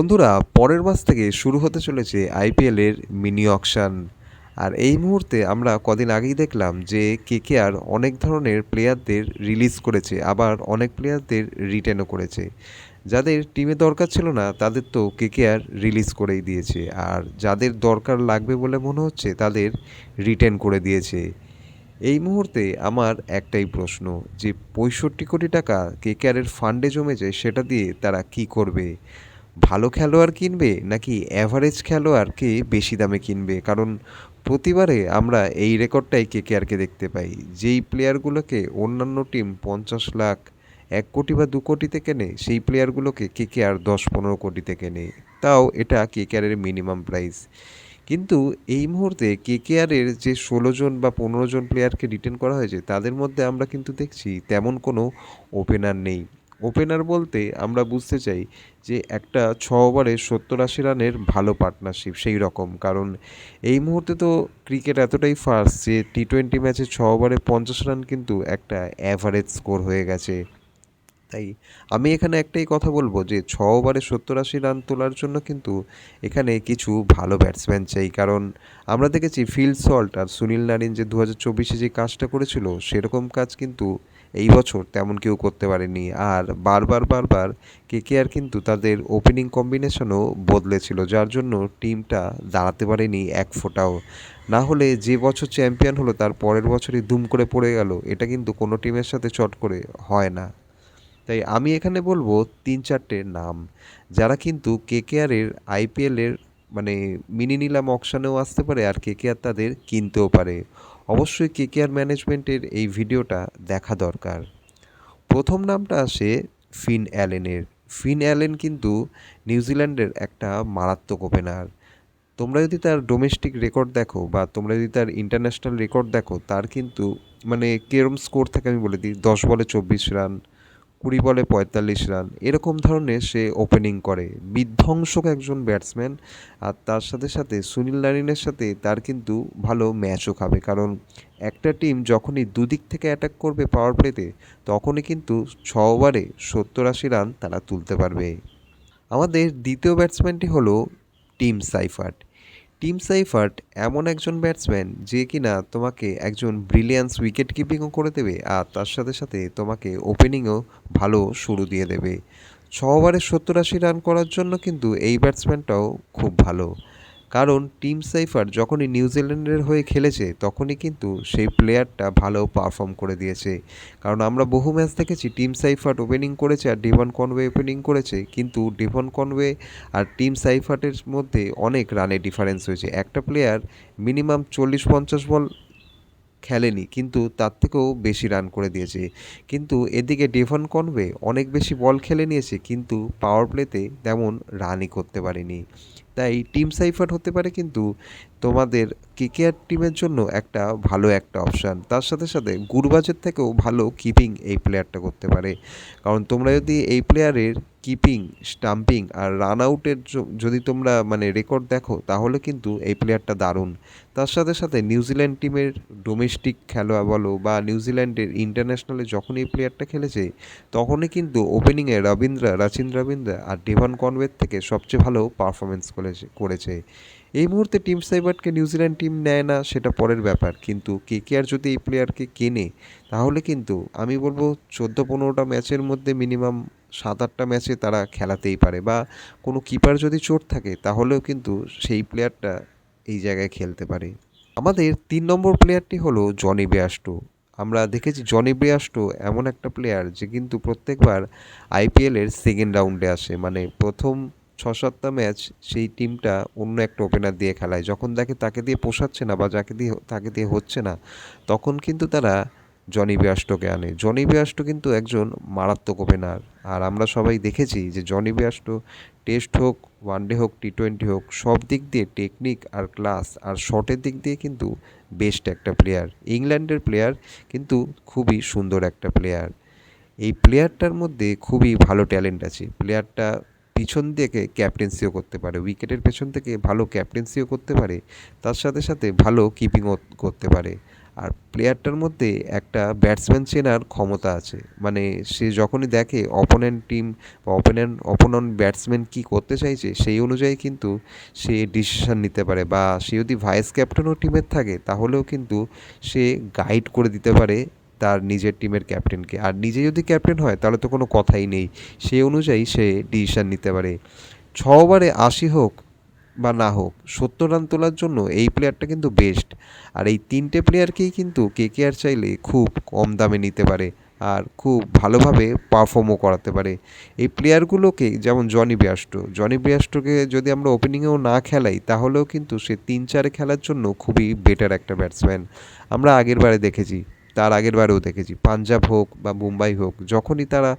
বন্ধুরা, পরের মাস থেকে শুরু হতে চলেছে আইপিএলের মিনি অকশান। আর এই মুহূর্তে আমরা কদিন আগেই দেখলাম যে কেকেআর অনেক ধরনের প্লেয়ারদের রিলিজ করেছে, আবার অনেক প্লেয়ারদের রিটেনও করেছে। যাদের টিমে দরকার ছিল না, তাদের তো কেকেআর রিলিজ করেই দিয়েছে। আর যাদের দরকার লাগবে বলে মনে হচ্ছে, তাদের রিটেন করে দিয়েছে। এই মুহূর্তে আমার একটাই প্রশ্ন, যে পঁয়ষট্টি কোটি টাকা কে কে কেকেআরের ফান্ডে জমেছে সেটা দিয়ে তারা কি করবে? ভালো খেলোয়াড় কিনবে নাকি অ্যাভারেজ খেলোয়াড়কে বেশি দামে কিনবে? কারণ প্রতিবারে আমরা এই রেকর্ডটাই কেকেআরকে দেখতে পাই। যেই প্লেয়ারগুলোকে অন্যান্য টিম পঞ্চাশ লাখ, এক কোটি বা দু কোটিতে কেনে, সেই প্লেয়ারগুলোকে কেকেআর দশ পনেরো কোটিতে কেনে? তাও এটা কেকেআরের মিনিমাম প্রাইস কিন্তু এই মুহূর্তে কেকেআরের যে ষোলো জন বা পনেরো জন প্লেয়ারকে রিটেন করা হয়েছে, তাদের মধ্যে আমরা কিন্তু দেখছি তেমন কোনো ওপেনার নেই। ওপেনার বলতে আমরা বুঝতে চাই যে একটা ছ ওভারে সত্তর আশি রানের ভালো পার্টনারশিপ সেই রকম। কারণ এই মুহূর্তে তো ক্রিকেট এতটাই ফাস্ট যে টি টোয়েন্টি ম্যাচে ছ ওভারে পঞ্চাশ রান কিন্তু একটা অ্যাভারেজ স্কোর হয়ে গেছে। তাই আমি এখানে একটাই কথা বলব যে ছ ওভারে সত্তর আশি রান তোলার জন্য কিন্তু এখানে কিছু ভালো ব্যাটসম্যান চাই। কারণ আমরা দেখেছি ফিল সল্ট আর সুনীল নারিন যে দু হাজার চব্বিশে যে কাজটা করেছিল, সেরকম কাজ কিন্তু এই বছর তেমন কেউ করতে পারেনি। আর বারবার বারবার কেকেআর কিন্তু তাদের ওপেনিং কম্বিনেশনও বদলেছিল, যার জন্য টিমটা দাঁড়াতে পারেনি এক ফোঁটাও। না হলে যে বছর চ্যাম্পিয়ন হলো, তার পরের বছরই দুম করে পড়ে গেল। এটা কিন্তু কোনো টিমের সাথে চট করে হয় না। তাই আমি এখানে বলব তিন চারটে নাম। যারা কিন্তু কেকেআরের আইপিএলের মানে মিনি নিলাম অকশানেও আসতে পারে, আর কেকেআর তাদের কিনতেও পারে। অবশ্যই কে কেকেআর ম্যানেজমেন্টের এই ভিডিওটা দেখা দরকার। প্রথম নামটা আসে ফিন অ্যালেনের। ফিন অ্যালেন কিন্তু নিউজিল্যান্ডের একটা মারাত্মক ওপেনার। তোমরা যদি তার ডোমেস্টিক রেকর্ড দেখো বা তোমরা যদি তার ইন্টারন্যাশনাল রেকর্ড দেখো, তার কিন্তু মানে কেরম স্কোর থেকে আমি বলে দিই, দশ বলে চব্বিশ রান কুড়ি বলে পঁয়তাল্লিশ রান। এরকম ধরনের সে ওপেনিং করে। বিধ্বংসক একজন ব্যাটসম্যান আর তার সাথে সাথে সুনীল নারিনের সাথে তার কিন্তু ভালো ম্যাচও খাবে। কারণ একটা টিম যখনই দুদিক থেকে অ্যাটাক করবে পাওয়ার প্লেতে তখনই কিন্তু ছ ওভারে সত্তর আশি রান তারা তুলতে পারবে। আমাদের দ্বিতীয় ব্যাটসম্যানটি হলো টিম সাইফার্ট টিম সাইফার্ট এমন একজন ব্যাটসম্যান যে কিনা তোমাকে একজন ব্রিলিয়ান্স উইকেট কিপিংও করে দেবে আর তার সাথে সাথে তোমাকে ওপেনিংও ভালো শুরু দিয়ে দেবে। ছ ওভারে সত্তর আশি রান করার জন্য কিন্তু এই ব্যাটসম্যানটাও খুব ভালো। কারণ টিম সাইফার যখনই নিউজিল্যান্ডের হয়ে খেলেছে, তখনই কিন্তু সেই প্লেয়ারটা ভালো পারফর্ম করে দিয়েছে। কারণ আমরা বহু ম্যাচ দেখেছি, টিম সাইফার্ট ওপেনিং করেছে আর ডিভন কনওয়ে ওপেনিং করেছে, কিন্তু ডিভন কনওয়ে আর টিম সাইফার্টের মধ্যে অনেক রানের ডিফারেন্স হয়েছে। একটা প্লেয়ার মিনিমাম চল্লিশ পঞ্চাশ বল খেলেনি, কিন্তু তার থেকেও বেশি রান করে দিয়েছে। কিন্তু এদিকে ডেভন কনওয়ে অনেক বেশি বল খেলে নিয়েছে, কিন্তু পাওয়ার প্লেতে তেমন রানই করতে পারেনি। তাই টিম সাইফার হতে পারে কিন্তু তোমাদের কেকেআর টিমের জন্য একটা ভালো একটা অপশান। তার সাথে সাথে গুরবাজের থেকেও ভালো কিপিং এই প্লেয়ারটা করতে পারে। কারণ তোমরা যদি এই প্লেয়ারের কিপিং, স্টাম্পিং আর রান আউটের যদি তোমরা মানে রেকর্ড দেখো, তাহলে কিন্তু এই প্লেয়ারটা দারুণ। তার সাথে সাথে নিউজিল্যান্ড টিমের ডোমেস্টিক খেলোয়া বলো বা নিউজিল্যান্ডের ইন্টারন্যাশনালে যখন এই প্লেয়ারটা খেলেছে, তখনই কিন্তু ওপেনিংয়ে রবীন্দ্রা, রাচিন রবীন্দ্রা আর ডেভান কনওয়ের থেকে সবচেয়ে ভালো পারফরমেন্স করেছে করেছে। এই মুহূর্তে টিম সাইবার্টকে নিউজিল্যান্ড টিম নেয় না, সেটা পরের ব্যাপার। কিন্তু কে কে আর যদি এই প্লেয়ারকে কেনে, তাহলে কিন্তু আমি বলব চোদ্দ পনেরোটা ম্যাচের মধ্যে মিনিমাম সাত আটটা ম্যাচে তারা খেলাতেই পারে। বা কোনো কিপার যদি চোট থাকে, তাহলেও কিন্তু সেই প্লেয়ারটা এই জায়গায় খেলতে পারে। আমাদের তিন নম্বর প্লেয়ারটি হলো জনি বেয়াস্টো আমরা দেখেছি জনি বেয়াস্টো এমন একটা প্লেয়ার যে কিন্তু প্রত্যেকবার আইপিএলের সেকেন্ড রাউন্ডে আসে। মানে প্রথম ছ সাতটা ম্যাচ সেই টিমটা অন্য একটা ওপেনার দিয়ে খেলায়। যখন দেখে তাকে দিয়ে পোষাচ্ছে না বা যাকে দিয়ে, তাকে দিয়ে হচ্ছে না, তখন কিন্তু তারা জনি বিয়াস্টোকে আনে। জনি বিয়াস্টো কিন্তু একজন মারাত্মক ওপেনার আর আমরা সবাই দেখেছি যে জনি বিয়াস্টো টেস্ট হোক ওয়ানডে হোক টি টোয়েন্টি হোক, সব দিক দিয়ে টেকনিক আর ক্লাস আর শটের দিক দিয়ে কিন্তু বেস্ট একটা প্লেয়ার ইংল্যান্ডের প্লেয়ার কিন্তু খুবই সুন্দর একটা প্লেয়ার এই প্লেয়ারটার মধ্যে খুবই ভালো ট্যালেন্ট আছে। প্লেয়ারটা পিছন থেকে ক্যাপ্টেন্সিও করতে পারে। উইকেটের পেছন থেকে ভালো ক্যাপ্টেন্সিও করতে পারে, তার সাথে সাথে ভালো কিপিংও করতে পারে। আর প্লেয়ারটার মধ্যে একটা ব্যাটসম্যান চেনার ক্ষমতা আছে। মানে সে যখনই দেখে অপোনেন্ট টিম বা অপোনেন্ট অপোনেন্ট ব্যাটসম্যান কী করতে চাইছে, সেই অনুযায়ী কিন্তু সে ডিসিশন নিতে পারে। বা সে যদি ভাইস ক্যাপ্টেনও টিমের থাকে, তাহলেও কিন্তু সে গাইড করে দিতে পারে তার নিজের টিমের ক্যাপ্টেনকে আর নিজে যদি ক্যাপ্টেন হয়, তাহলে তো কোনো কথাই নেই। সেই অনুযায়ী সে ডিসিশান নিতে পারে। ছ ওভারে আশি হোক বা না হোক, সত্তর রান তোলার জন্য এই প্লেয়ারটা কিন্তু বেস্ট আর এই তিনটে প্লেয়ারকেই কিন্তু কেকেআর চাইলে খুব কম দামে নিতে পারে আর খুব ভালোভাবে পারফর্মও করাতে পারে। এই প্লেয়ারগুলোকে যেমন জনি বিয়াস্টো জনি বিয়াস্টোকে যদি আমরা ওপেনিংয়েও না খেলাই, তাহলেও কিন্তু সে তিন চারে খেলার জন্য খুবই বেটার একটা ব্যাটসম্যান আমরা আগের বারে দেখেছি। তার আগের বারেও দেখেছি। পাঞ্জাব হোক বা মুম্বাই হোক, যখনই তারা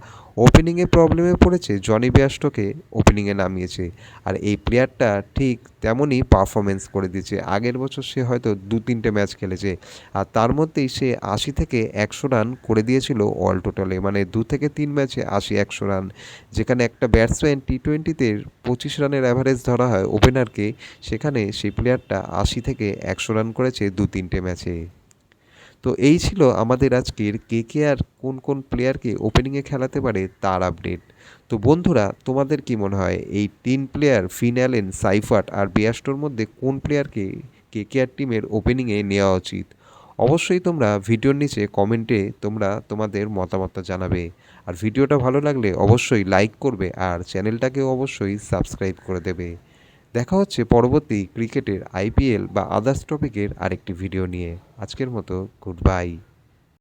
ওপেনিংয়ে প্রবলেমে পড়েছে জনি বিয়াস্টোকে ওপেনিংয়ে নামিয়েছে। আর এই প্লেয়ারটা ঠিক তেমনই পারফরমেন্স করে দিয়েছে। আগের বছর সে হয়তো দু তিনটে ম্যাচ খেলেছে। আর তার মধ্যেই সে আশি থেকে একশো রান করে দিয়েছিল অল টোটালে মানে দু থেকে তিন ম্যাচে আশি, একশো রান যেখানে একটা ব্যাটসম্যান টি টোয়েন্টিতে পঁচিশ রানের অ্যাভারেজ ধরা হয় ওপেনারকে সেখানে সেই প্লেয়ারটা আশি থেকে একশো রান করেছে দু তিনটে ম্যাচে তো এই ছিল আমাদের আজকের কে কে আর কোন কোন প্লেয়ারকে ওপেনিংয়ে খেলাতে পারে তার আপডেট তো বন্ধুরা, তোমাদের কি মনে হয় এই তিন প্লেয়ার ফিন অ্যালেন সাইফাট আর বিয়াস্টোর মধ্যে কোন প্লেয়ারকে কে কে আর টিমের ওপেনিংয়ে নেওয়া উচিত? অবশ্যই তোমরা ভিডিওর নিচে কমেন্টে তোমরা তোমাদের মতামতটা জানাবে। আর ভিডিওটা ভালো লাগলে অবশ্যই লাইক করবে আর চ্যানেলটাকেও অবশ্যই সাবস্ক্রাইব করে দেবে। দেখা হচ্ছে পরবর্তী ক্রিকেটের আইপিএল বা আদার্স টপিকের আরেকটি ভিডিও নিয়ে। আজকের মতো, গুড বাই।